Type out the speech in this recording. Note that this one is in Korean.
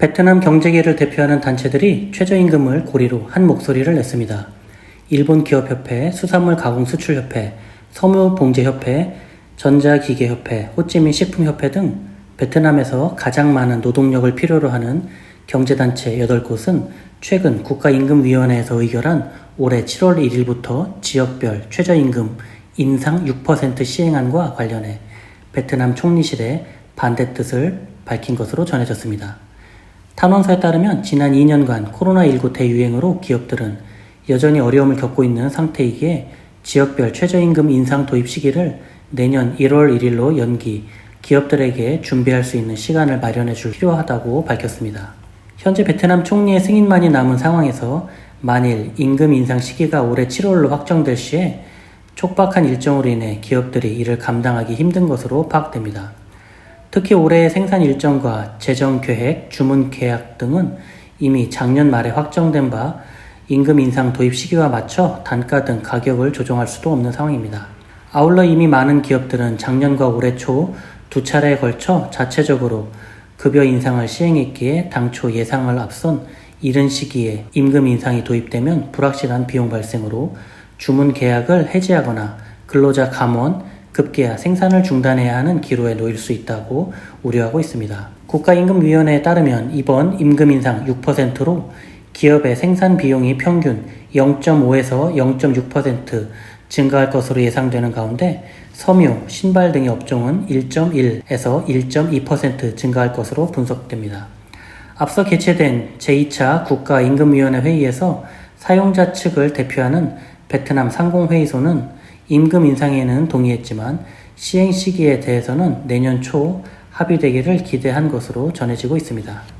베트남 경제계를 대표하는 단체들이 최저임금을 고리로 한 목소리를 냈습니다. 일본 기업협회, 수산물 가공 수출협회, 섬유봉제협회, 전자기계협회, 호찌민 식품협회 등 베트남에서 가장 많은 노동력을 필요로 하는 경제단체 8곳은 최근 국가임금위원회에서 의결한 올해 7월 1일부터 지역별 최저임금 인상 6% 시행안과 관련해 베트남 총리실에 반대 뜻을 밝힌 것으로 전해졌습니다. 탄원서에 따르면 지난 2년간 코로나19 대유행으로 기업들은 여전히 어려움을 겪고 있는 상태이기에 지역별 최저임금 인상 도입 시기를 내년 1월 1일로 연기, 기업들에게 준비할 수 있는 시간을 마련해 줄 필요하다고 밝혔습니다. 현재 베트남 총리의 승인만이 남은 상황에서 만일 임금 인상 시기가 올해 7월로 확정될 시에 촉박한 일정으로 인해 기업들이 이를 감당하기 힘든 것으로 파악됩니다. 특히 올해의 생산 일정과 재정 계획, 주문 계약 등은 이미 작년 말에 확정된 바 임금 인상 도입 시기와 맞춰 단가 등 가격을 조정할 수도 없는 상황입니다. 아울러 이미 많은 기업들은 작년과 올해 초 두 차례에 걸쳐 자체적으로 급여 인상을 시행했기에 당초 예상을 앞선 이른 시기에 임금 인상이 도입되면 불확실한 비용 발생으로 주문 계약을 해지하거나 근로자 감원, 급계야 생산을 중단해야 하는 기로에 놓일 수 있다고 우려하고 있습니다. 국가임금위원회에 따르면 이번 임금 인상 6%로 기업의 생산 비용이 평균 0.5에서 0.6% 증가할 것으로 예상되는 가운데 섬유, 신발 등의 업종은 1.1에서 1.2% 증가할 것으로 분석됩니다. 앞서 개최된 제2차 국가임금위원회 회의에서 사용자 측을 대표하는 베트남 상공회의소는 임금 인상에는 동의했지만 시행 시기에 대해서는 내년 초 합의되기를 기대한 것으로 전해지고 있습니다.